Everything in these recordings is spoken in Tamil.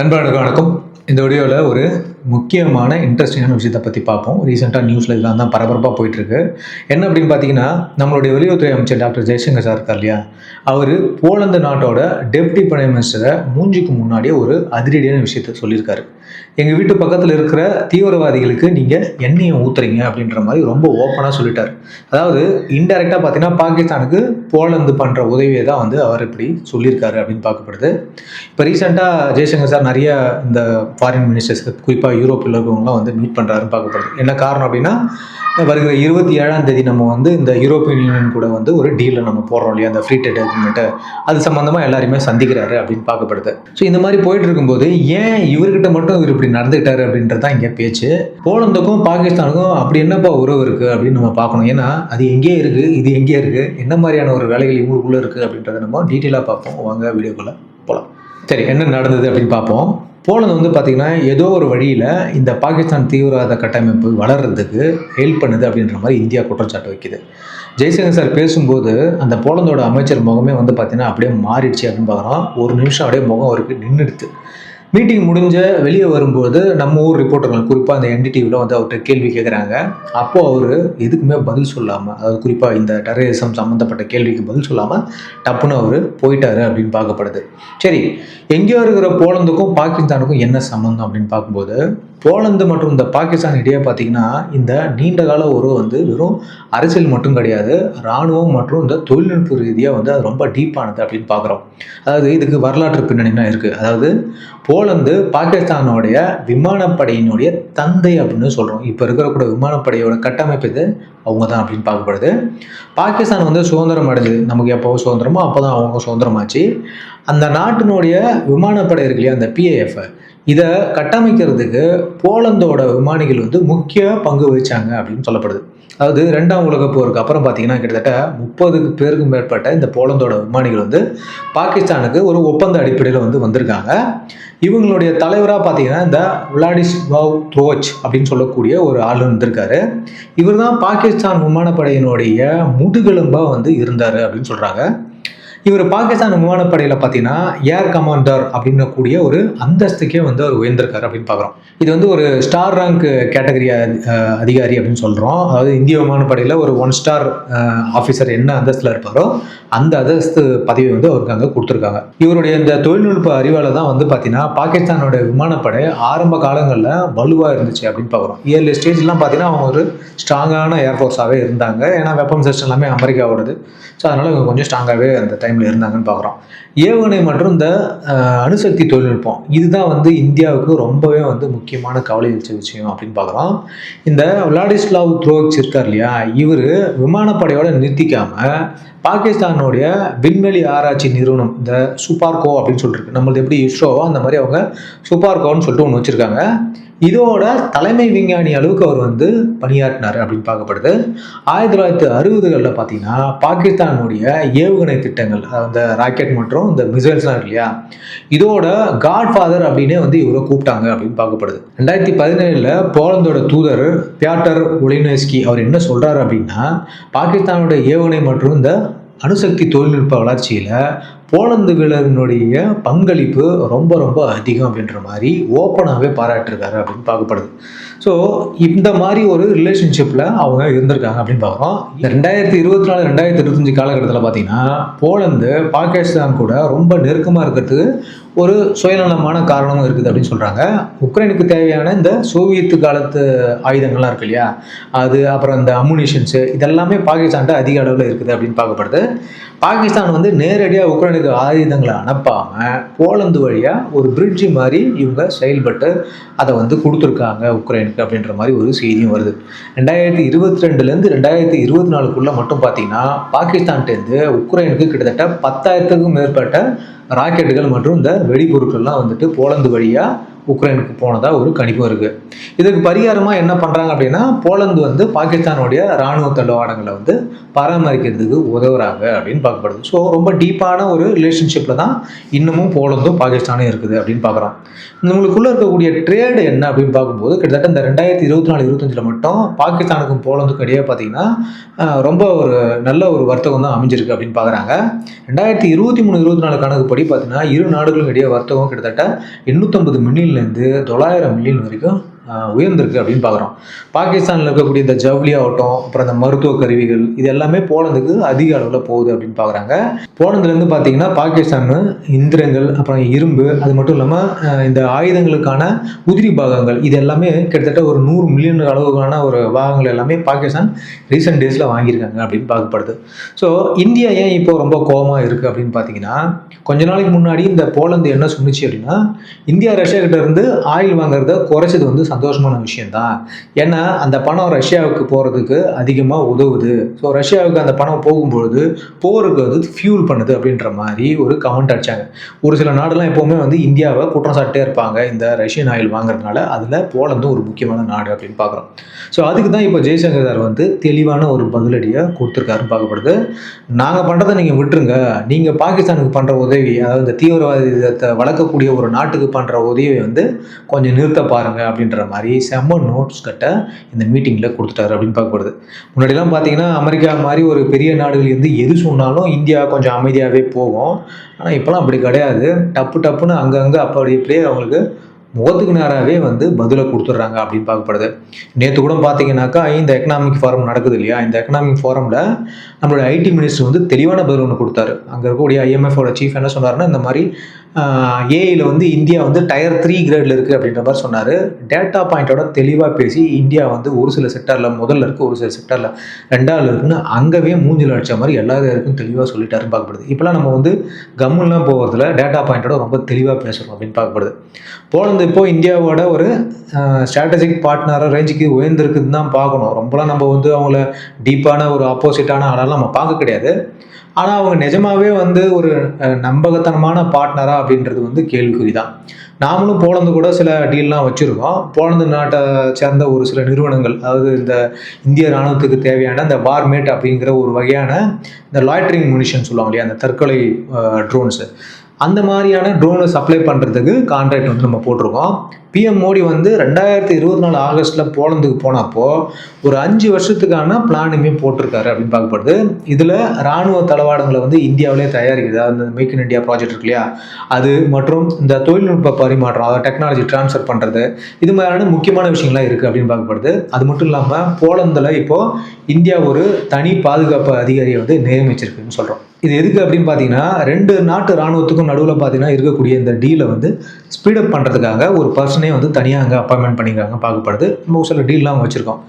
நண்பர்களுக்கு வணக்கம் இந்த வீடியோவில் ஒரு முக்கியமான இன்ட்ரெஸ்டிங்கான விஷயத்தை பற்றி பார்ப்போம். ரீசெண்டாக நியூஸில் இதெல்லாம் தான் பரபரப்பாக போயிட்டுருக்கு. என்ன அப்படின்னு பார்த்தீங்கன்னா நம்மளுடைய வெளியுறவுத்துறை அமைச்சர் டாக்டர் ஜெய்சங்கர் சார் இருக்கார் இல்லையா? அவர் போலந்து நாட்டோட டெப்டி பிரைம் மினிஸ்டரை மூஞ்சிக்கு முன்னாடியே ஒரு அதிரடியான விஷயத்தை சொல்லியிருக்காரு. எங்கள் வீட்டு பக்கத்தில் இருக்கிற தீவிரவாதிகளுக்கு நீங்கள் எண்ணெயை ஊத்துறீங்க அப்படின்ற மாதிரி ரொம்ப ஓப்பனாக சொல்லிட்டார். அதாவது இன்டெரக்டாக பார்த்தீங்கன்னா பாகிஸ்தானுக்கு போலந்து பண்ணுற உதவியை தான் வந்து அவர் இப்படி சொல்லியிருக்காரு அப்படின்னு பார்க்கப்படுது. இப்போ ரீசெண்டாக ஜெய்சங்கர் சார் நிறைய இந்த ஃபாரின் மினிஸ்டர்ஸ்க்கு குறிப்பாக யூரோப்பில் இருக்கவங்களாம் வந்து மீட் பண்ணுறாருன்னு பார்க்கப்படுது. என்ன காரணம் அப்படின்னா வருகிற இருபத்தி ஏழாம் தேதி நம்ம வந்து இந்த யூரோப்பியன் யூனியன் கூட வந்து ஒரு டீலில் நம்ம போடுறோம் இல்லையா? அந்த ஃப்ரீ ட்ரேட் அக்ரிமெண்ட்டு அது சம்மந்தமாக எல்லாருமே சந்திக்கிறாரு அப்படின்னு பார்க்கப்படுது. ஸோ இந்த மாதிரி போயிட்டு இருக்கும்போது ஏன் இவர்கிட்ட மட்டும் இவர் இப்படி நடந்துக்கிட்டாரு அப்படின்றது தான் இங்கே பேச்சு. போலந்துக்கும் பாகிஸ்தானுக்கும் அப்படி என்னப்பா உறவு இருக்குது அப்படின்னு நம்ம பார்க்கணும். ஏன்னா அது எங்கேயே இருக்குது இது எங்கேயே இருக்குது என்ன மாதிரியான ஒரு வேலைகள் இவங்களுக்குள்ளே இருக்குது அப்படின்றத நம்ம டீட்டெயிலாக பார்ப்போம். வாங்க வீடியோக்குள்ளே போகலாம் சரி என்ன நடந்தது அப்படின்னு பார்ப்போம். போலந்து வந்து பார்த்திங்கன்னா ஏதோ ஒரு வழியில் இந்த பாகிஸ்தான் தீவிரவாத கட்டமைப்பு வளர்கிறதுக்கு ஹெல்ப் பண்ணுது அப்படின்ற மாதிரி இந்தியா குற்றச்சாட்டு வைக்குது. ஜெய்சங்கர் சார் பேசும்போது அந்த போலந்தோட அமைச்சர் முகமே வந்து பார்த்திங்கன்னா அப்படியே மாறிடுச்சு அப்படின்னு பார்க்குறோம். ஒரு நிமிஷம் அப்படியே முகம் அவருக்கு நின்றுடுது. மீட்டிங் முடிஞ்ச வெளியே வரும்போது நம்ம ஊர் ரிப்போர்ட்டர்கள் குறிப்பாக அந்த என்டிடிவியில் வந்து அவர்கிட்ட கேள்வி கேட்குறாங்க அப்போது அவர் எதுக்குமே பதில் சொல்லாமல் அதாவது குறிப்பாக இந்த டெரரிசம் சம்மந்தப்பட்ட கேள்விக்கு பதில் சொல்லாமல் டப்புன்னு அவர் போயிட்டாரு அப்படின்னு பார்க்கப்படுது. சரி எங்கேயோ இருக்கிற போலந்துக்கும் பாகிஸ்தானுக்கும் என்ன சம்மந்தம் அப்படின்னு பார்க்கும்போது போலந்து மற்றும் இந்த பாகிஸ்தான் இடையே பார்த்தீங்கன்னா இந்த நீண்ட கால உறவு வந்து வெறும் அரசியல் மட்டும் கிடையாது. இராணுவம் மற்றும் இந்த தொழில்நுட்ப ரீதியாக வந்து அது ரொம்ப டீப்பானது அப்படின்னு பார்க்குறோம். அதாவது இதுக்கு வரலாற்று பின்னணினா இருக்குது அதாவது போலந்து பாகிஸ்தானோடைய விமானப்படையினுடைய தந்தை அப்படின்னு சொல்கிறோம் இப்போ இருக்கிற விமானப்படையோட கட்டமைப்பு இது அவங்க தான் அப்படின்னு பார்க்கப்படுது. பாகிஸ்தான் வந்து சுதந்திரம் அடைஞ்சது. நமக்கு எப்போ சுதந்திரமோ அப்போ தான் அவங்க சுதந்திரமாச்சு. அந்த நாட்டினுடைய விமானப்படை இருக்கு இல்லையா அந்த பிஏஎஃப் இதை கட்டமைக்கிறதுக்கு போலந்தோட விமானிகள் வந்து முக்கிய பங்கு வகிச்சாங்க அப்படின்னு சொல்லப்படுது. அதாவது ரெண்டாம் உலக போருக்கு அப்புறம் பார்த்தீங்கன்னா கிட்டத்தட்ட முப்பதுக்கு பேருக்கும் மேற்பட்ட இந்த போலந்தோட விமானிகள் வந்து பாகிஸ்தானுக்கு ஒரு ஒப்பந்த அடிப்படையில் வந்து வந்திருக்காங்க. இவங்களுடைய தலைவராக பார்த்தீங்கன்னா இந்த விளாடிஸ் வாவ் த்ரோச் அப்படின்னு சொல்லக்கூடிய ஒரு ஆள் வந்திருக்காரு. இவர் தான் பாகிஸ்தான் விமானப்படையினுடைய முதுகெலும்பாக வந்து இருந்தார் அப்படின்னு சொல்கிறாங்க இவர் பாகிஸ்தான் விமானப்படையில் பார்த்தீங்கன்னா ஏர் கமாண்டர் அப்படின்னக்கூடிய ஒரு அந்தஸ்துக்கே வந்து அவர் உயர்ந்திருக்காரு அப்படின்னு பார்க்குறோம். இது வந்து ஒரு ஸ்டார் ரேங்க் கேட்டகரி அதிகாரி அப்படின்னு சொல்கிறோம் அதாவது இந்திய விமானப்படையில் ஒரு ஒன் ஸ்டார் ஆஃபீஸர் என்ன அந்தஸ்தில் இருப்பாரோ அந்த அந்தஸ்து பதவி வந்து அவருக்கு அங்கே கொடுத்துருக்காங்க. இவருடைய இந்த தொழில்நுட்ப அறிவால் தான் வந்து பார்த்தீங்கன்னா பாகிஸ்தானோட விமானப்படை ஆரம்ப காலங்களில் வலுவாக இருந்துச்சு அப்படின்னு பார்க்குறோம். ஏழு ஸ்டேஜ்லாம் பார்த்தீங்கன்னா அவங்க ஒரு ஸ்ட்ராங்கான ஏர்ஃபோர்ஸாகவே இருந்தாங்க. ஏன்னா வெப்பன் சிஸ்டம் எல்லாமே அமெரிக்காவோடது. ஸோ அதனால் இவங்க கொஞ்சம் ஸ்ட்ராங்காகவே அந்த டைமில் இருந்தாங்கன்னு பார்க்குறோம். ஏவுகணை மற்றும் இந்த அணுசக்தி தொழில்நுட்பம் இதுதான் வந்து இந்தியாவுக்கு ரொம்பவே வந்து முக்கியமான கவலை அளிச்ச விஷயம் அப்படின்னு பார்க்குறோம். இந்த விளாடிஸ்லாவ் த்ரோக்ஸ் இருக்கார் இல்லையா? இவர் விமானப்படையோட நிறுத்திக்காமல் பாகிஸ்தானுடைய விண்வெளி ஆராய்ச்சி நிறுவனம் இந்த சுபார்கோ அப்படின்னு சொல்லிட்டுருக்கு நம்மளது எப்படி இஸ்ரோவோ அந்த மாதிரி அவங்க சுபார்கோன்னு சொல்லிட்டு ஒன்று வச்சுருக்காங்க. இதோட தலைமை விஞ்ஞானி அளவுக்கு அவர் வந்து பணியாற்றினார் அப்படின்னு பார்க்கப்படுது. ஆயிரத்தி தொள்ளாயிரத்தி அறுபதுகளில் பார்த்தீங்கன்னா பாகிஸ்தானுடைய ஏவுகணை திட்டங்கள் அந்த ராக்கெட் மற்றும் இந்த மிசைல்ஸ்லாம் இருக்கு இல்லையா? இதோட காட்ஃபாதர் அப்படின்னே வந்து இவரை கூப்பிட்டாங்க அப்படின்னு பார்க்கப்படுது. ரெண்டாயிரத்தி பதினேழில் போலந்தோட தூதர் பியாட்டர் ஒலினஸ்கி அவர் என்ன சொல்கிறாரு அப்படின்னா பாகிஸ்தானோட ஏவுகணை மற்றும் இந்த அணுசக்தி தொழில்நுட்ப வளர்ச்சியில் போலந்து வீரர்களுடைய பங்களிப்பு ரொம்ப ரொம்ப அதிகம் அப்படின்ற மாதிரி ஓப்பனாகவே பாராட்டிருக்காரு அப்படின்னு பார்க்கப்படுது. ஸோ இந்த மாதிரி ஒரு ரிலேஷன்ஷிப்பில் அவங்க இருந்திருக்காங்க அப்படின்னு பார்க்குறோம். இந்த ரெண்டாயிரத்தி இருபத்தி நாலு ரெண்டாயிரத்தி இருபத்தஞ்சு காலகட்டத்தில் பார்த்தீங்கன்னா போலந்து பாகிஸ்தான் கூட ரொம்ப நெருக்கமாக இருக்கிறதுக்கு ஒரு சுயநலமான காரணமும் இருக்குது அப்படின்னு சொல்கிறாங்க உக்ரைனுக்கு தேவையான இந்த சோவியத்து காலத்து ஆயுதங்கள்லாம் இருக்கு இல்லையா? அது அப்புறம் இந்த அமுனிஷன்ஸு இதெல்லாமே பாகிஸ்தான்கிட்ட அதிக அளவில் இருக்குது அப்படின்னு பார்க்கப்படுது. பாகிஸ்தான் வந்து நேரடியாக உக்ரைனுக்கு ஆயுதங்களை அனுப்பாமல் போலந்து வழியாக ஒரு பிரிட்ஜு மாதிரி இவங்க செயல்பட்டு அதை வந்து கொடுத்துருக்காங்க உக்ரைனுக்கு அப்படின்ற மாதிரி ஒரு செய்தியும் வருது. ரெண்டாயிரத்தி இருபத்தி ரெண்டுலேருந்து ரெண்டாயிரத்தி இருபத்தி நாலுக்குள்ளே மட்டும் பார்த்தீங்கன்னா பாகிஸ்தான்கிட்டேருந்து உக்ரைனுக்கு கிட்டத்தட்ட பத்தாயிரத்துக்கும் மேற்பட்ட ராக்கெட்டுகள் மற்றும் இந்த வெடிபொருட்கள்லாம் வந்துட்டு போலந்து வழியாக உக்ரைனுக்கு போனதாக ஒரு கணிப்பு இருக்குது இதுக்கு பரிகாரமாக என்ன பண்ணுறாங்க அப்படின்னா போலந்து வந்து பாகிஸ்தானுடைய இராணுவ தளவாடங்களை வந்து பராமரிக்கிறதுக்கு உதவுறாங்க அப்படின்னு பார்க்கப்படுது. ஸோ ரொம்ப டீப்பான ஒரு ரிலேஷன்ஷிப்பில் தான் இன்னமும் போலந்தும் பாகிஸ்தானும் இருக்குது அப்படின்னு பார்க்குறோம். நம்மளுக்குள்ளே இருக்கக்கூடிய ட்ரேடு என்ன அப்படின்னு பார்க்கும்போது கிட்டத்தட்ட இந்த ரெண்டாயிரத்தி இருபத்தி நாலு இருபத்தஞ்சில் மட்டும் பாகிஸ்தானுக்கும் போலந்துக்கும் இடையே பார்த்தீங்கன்னா ரொம்ப ஒரு நல்ல ஒரு வர்த்தகம் தான் அமைஞ்சிருக்கு அப்படின்னு பார்க்குறாங்க. ரெண்டாயிரத்தி இருபத்தி மூணு இருபத்தி நாலு கணக்குப்படி பார்த்தீங்கன்னா இரு நாடுகளுக்கும் இடையே வர்த்தகம் கிட்டத்தட்ட எண்ணூற்றம்பது மில்லியன்லேருந்து தொள்ளாயிரம் மில்லியன் வரைக்கும் உயர்ந்திருக்கு அப்படின்னு பார்க்குறோம். பாகிஸ்தானில் இருக்கக்கூடிய இந்த ஜவுளி ஆகட்டும் அப்புறம் இந்த மருத்துவ கருவிகள் இது எல்லாமே போலந்துக்கு அதிக அளவில் போகுது அப்படின்னு பார்க்குறாங்க. போலந்துலேருந்து பார்த்தீங்கன்னா பாகிஸ்தான் இந்திரங்கள் அப்புறம் இரும்பு அது மட்டும் இல்லாமல் இந்த ஆயுதங்களுக்கான உதிரி பாகங்கள் இது எல்லாமே கிட்டத்தட்ட ஒரு நூறு மில்லியன் அளவுக்கான ஒரு பாகங்கள் எல்லாமே பாகிஸ்தான் ரீசெண்ட் டேஸில் வாங்கியிருக்காங்க அப்படின்னு பார்க்கப்படுது. ஸோ இந்தியா ஏன் இப்போ ரொம்ப கோபமாக இருக்குது அப்படின்னு பார்த்தீங்கன்னா கொஞ்ச நாளைக்கு முன்னாடி இந்த போலந்து என்ன சொன்னுச்சு அப்படின்னா இந்தியா ரஷ்யா கிட்ட இருந்து ஆயில் வாங்குறத குறைச்சது வந்து சந்தோஷமான விஷயந்தான் ஏன்னா அந்த பணம் ரஷ்யாவுக்கு போகிறதுக்கு அதிகமாக உதவுது. ஸோ ரஷ்யாவுக்கு அந்த பணம் போகும்பொழுது போருக்கு வந்து ஃபியூல் பண்ணுது அப்படின்ற மாதிரி ஒரு கமெண்ட் அடிச்சாங்க. ஒரு சில நாடுலாம் எப்போவுமே வந்து இந்தியாவை குற்றம் சாட்டே இருப்பாங்க. இந்த ரஷ்யன் ஆயில் வாங்குறதுனால அதில் போலந்தும் ஒரு முக்கியமான நாடு அப்படின்னு பார்க்குறோம். ஸோ அதுக்கு தான் இப்போ ஜெய்சங்கர் சார் வந்து தெளிவான ஒரு பதிலடியை கொடுத்துருக்காருன்னு பார்க்கப்படுது. நாங்கள் பண்ணுறதை நீங்கள் விட்டுருங்க. நீங்கள் பாகிஸ்தானுக்கு பண்ணுற உதவி அதாவது இந்த தீவிரவாதத்தை வளர்க்கக்கூடிய ஒரு நாட்டுக்கு பண்ணுற உதவியை வந்து கொஞ்சம் நிறுத்த பாருங்க அப்படின்ற மாதிரி செம்ம நோட்ஸ் கட்ட இந்த மீட்டிங்கில் கொடுத்துட்டாரு அப்படின்னு பார்க்கப்படுது முன்னாடிலாம் பார்த்தீங்கன்னா அமெரிக்கா மாதிரி ஒரு பெரிய நாடுகள் இருந்து எது சொன்னாலும் இந்தியா கொஞ்சம் அமைதியாகவே போகும். ஆனால் இப்போலாம் அப்படி கிடையாது. டப்பு டப்புன்னு அங்கங்கே அப்படி இப்படியே அவங்களுக்கு முகத்துக்கு நேராகவே வந்து பதிலை கொடுத்துட்றாங்க அப்படின்னு பார்க்கப்படுது. நேற்று கூட பார்த்தீங்கன்னாக்கா இந்த எக்கனாமிக் ஃபாரம் நடக்குது இல்லையா? இந்த எக்கனாமிக் ஃபாரமில் நம்மளோட ஐடி மினிஸ்டர் வந்து தெளிவான பதில் ஒன்று கொடுத்தாரு. அங்கே இருக்கக்கூடிய ஐஎம்எஃபோட சீஃப் என்ன சொன்னார்னா இந்த மாதிரி ஏஐயில் வந்து இந்தியா வந்து டயர் த்ரீ கிரேடில் இருக்குது அப்படின்ற மாதிரி சொன்னார். டேட்டா பாயிண்டோட தெளிவாக பேசி இந்தியா வந்து ஒரு சில செக்டரில் முதல்ல இருக்குது ஒரு சில செக்டரில் ரெண்டாவில் இருக்குன்னு அங்கவே மூஞ்சில் அடிச்ச மாதிரி எல்லா இருக்கும் தெளிவாக சொல்லிட்டாருன்னு பார்க்கப்படுது. இப்போலாம் நம்ம வந்து கம்முலாம் போகிறதுல டேட்டா பாயிண்டோட ரொம்ப தெளிவாக பேசுகிறோம் அப்படின்னு பார்க்கப்படுது. போலந்து இப்போ இந்தியாவோட ஒரு ஸ்ட்ராட்டஜிக் பார்ட்னராக ரேஞ்சுக்கு உயர்ந்திருக்குதுன்னு தான் பார்க்கணும். ரொம்பலாம் நம்ம வந்து அவங்கள டீப்பான ஒரு ஆப்போசிட்டான ஆளாலாம் நம்ம பார்க்க கிடையாது. ஆனால் அவங்க நிஜமாகவே வந்து ஒரு நம்பகத்தனமான பார்ட்னரா அப்படின்றது வந்து கேள்விக்குறி தான். நாமளும் போலந்து கூட சில டீல்லாம் வச்சுருக்கோம். போலந்து நாட்டை சேர்ந்த ஒரு சில நிறுவனங்கள் அதாவது இந்த இந்திய ராணுவத்துக்கு தேவையான இந்த வார்மேட் அப்படிங்கிற ஒரு வகையான இந்த லாய்ட்ரிங் முனிஷன் சொல்லுவாங்க இல்லையா அந்த தற்கொலை ட்ரோன்ஸு அந்த மாதிரியான ட்ரோனை சப்ளை பண்ணுறதுக்கு கான்ட்ராக்ட் வந்து நம்ம போட்டிருக்கோம். பிஎம் மோடி வந்து ரெண்டாயிரத்தி இருபத்தி நாலு ஆகஸ்ட்டில் போலந்துக்கு போனப்போ ஒரு அஞ்சு வருஷத்துக்கான பிளானுமே போட்டிருக்காரு அப்படின்னு பார்க்கப்படுது. இதில் ராணுவ தளவாடங்களை வந்து இந்தியாவிலே தயாரிக்குது அந்த மேக் இன் இண்டியா ப்ராஜெக்ட் இருக்கு இல்லையா? அது மற்றும் இந்த தொழில்நுட்ப பரிமாற்றம் அதாவது டெக்னாலஜி ட்ரான்ஸ்ஃபர் பண்ணுறது இது மாதிரியான முக்கியமான விஷயங்கள்லாம் இருக்குது அப்படின்னு பார்க்கப்படுது. அது மட்டும் இல்லாமல் போலந்தில் இப்போது இந்தியா ஒரு தனி பாதுகாப்பு அதிகாரியை வந்து நியமிச்சிருக்குன்னு சொல்கிறோம் இது எதுக்கு அப்படின்னு பார்த்தீங்கன்னா ரெண்டு நாட்டு ராணுவத்துக்கும் நடுவில் பார்த்தீங்கன்னா இருக்கக்கூடிய இந்த டீலை வந்து ஸ்பீடப் பண்ணுறதுக்காக ஒரு பர்சனே வந்து தனியாக அங்கே அப்பாயின்மெண்ட் பண்ணிக்கிறாங்க பார்க்கப்படுது. நம்ம ஒரு சில டீல்லாம் வச்சுருக்கோம்.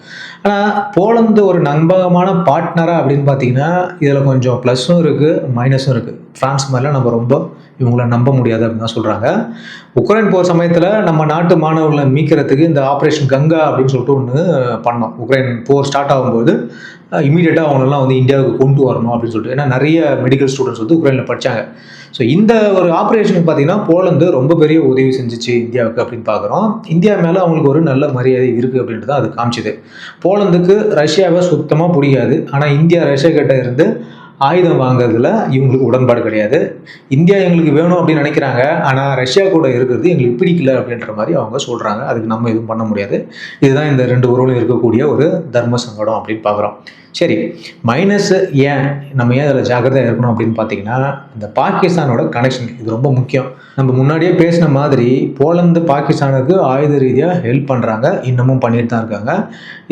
ஆனால் போலந்து ஒரு நம்பகமான பார்ட்னராக அப்படின்னு பார்த்தீங்கன்னா இதில் கொஞ்சம் ப்ளஸ்ஸும் இருக்குது மைனஸும் இருக்குது ஃப்ரான்ஸ் மாதிரிலாம் நம்ம ரொம்ப இவங்கள நம்ப முடியாது அப்படின்னு தான் சொல்கிறாங்க உக்ரைன் போர் சமயத்தில் நம்ம நாட்டு மாணவர்களை மீக்கிறதுக்கு இந்த ஆப்ரேஷன் கங்கா அப்படின்னு சொல்லிட்டு ஒன்று பண்ணோம். உக்ரைன் போர் ஸ்டார்ட் ஆகும்போது இமீடியட்டாக அவங்களெல்லாம் வந்து இந்தியாவுக்கு கொண்டு வரணும் அப்படின்னு சொல்லிட்டு. ஏன்னா நிறைய மெடிக்கல் ஸ்டூடெண்ட்ஸ் வந்து உக்ரைனில் படித்தாங்க ஸோ இந்த ஒரு ஆப்ரேஷனுக்கு பார்த்தீங்கன்னா போலந்து ரொம்ப பெரிய உதவி செஞ்சிச்சு இந்தியாவுக்கு அப்படின்னு பார்க்குறோம் இந்தியா மேலே அவங்களுக்கு ஒரு நல்ல மரியாதை இருக்குது அப்படின்ட்டு தான் அது காமிச்சுது. போலந்துக்கு ரஷ்யாவை சுத்தமாக பிடிக்காது. ஆனால் இந்தியா ரஷ்யா கிட்ட இருந்து ஆயுதம் வாங்குறதுல இவங்களுக்கு உடன்பாடு கிடையாது. இந்தியா எங்களுக்கு வேணும் அப்படின்னு நினைக்கிறாங்க. ஆனால் ரஷ்யா கூட இருக்கிறது எங்களுக்கு பிடிக்கல அப்படின்ற மாதிரி அவங்க சொல்கிறாங்க அதுக்கு நம்ம எதுவும் பண்ண முடியாது. இதுதான் இந்த ரெண்டு உறவுலையும் இருக்கக்கூடிய ஒரு தர்ம சங்கடம் அப்படின்னு பார்க்குறோம் சரி மைனஸ் ஏன் நம்ம ஏன் அதில் ஜாக்கிரதையாக இருக்கணும் அப்படின்னு பார்த்தீங்கன்னா இந்த பாகிஸ்தானோட கனெக்ஷன் இது ரொம்ப முக்கியம். நம்ம முன்னாடியே பேசின மாதிரி போலந்து பாகிஸ்தானுக்கு ஆயுத ரீதியாக ஹெல்ப் பண்ணுறாங்க இன்னமும் பண்ணிட்டு தான் இருக்காங்க.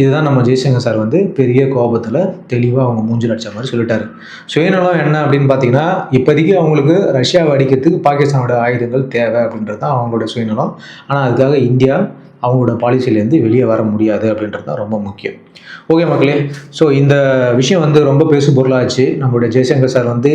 இதுதான் நம்ம ஜெய்சங்கர் சார் வந்து பெரிய கோபத்தில் தெளிவாக அவங்க மூஞ்சில் அடிச்ச மாதிரி சொல்லிட்டாரு. சுயநலம் என்ன அப்படின்னு பார்த்தீங்கன்னா இப்போதைக்கு அவங்களுக்கு ரஷ்யாவை அடிக்கிறதுக்கு பாகிஸ்தானோட ஆயுதங்கள் தேவை அப்படின்றது தான் அவங்களோட சுயநலம். ஆனால் அதுக்காக இந்தியா அவங்களோட பாலிசிலேருந்து வெளியே வர முடியாது அப்படின்றது தான் ரொம்ப முக்கியம். ஓகே மக்களே ஸோ இந்த விஷயம் வந்து ரொம்ப பேசு பொருளாச்சு. நம்மளுடைய ஜெய்சங்கர் சார் வந்து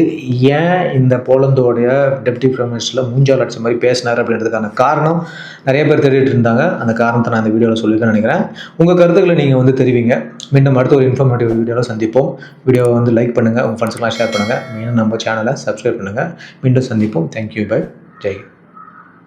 ஏன் இந்த போலந்தோடைய டெப்டி பிரைம் மினிஸ்டரில் மூஞ்சால் அடிச்ச மாதிரி பேசினார் அப்படின்றதுக்கான காரணம் நிறைய பேர் தேடிட்டு இருந்தாங்க. அந்த காரணத்தை நான் இந்த வீடியோவில் சொல்லியிருக்கேன் நினைக்கிறேன். உங்கள் கருத்துக்களை நீங்கள் வந்து தெரிவிங்க. மீண்டும் அடுத்த ஒரு இன்ஃபர்மேட்டிவ் வீடியோவில் சந்திப்போம். வீடியோவை வந்து லைக் பண்ணுங்கள் உங்கள் ஃப்ரெண்ட்ஸ்க்கெலாம் ஷேர் பண்ணுங்கள் மீண்டும் நம்ம சேனலை சப்ஸ்கிரைப் பண்ணுங்கள் மீண்டும் சந்திப்போம். Thank you bye Jai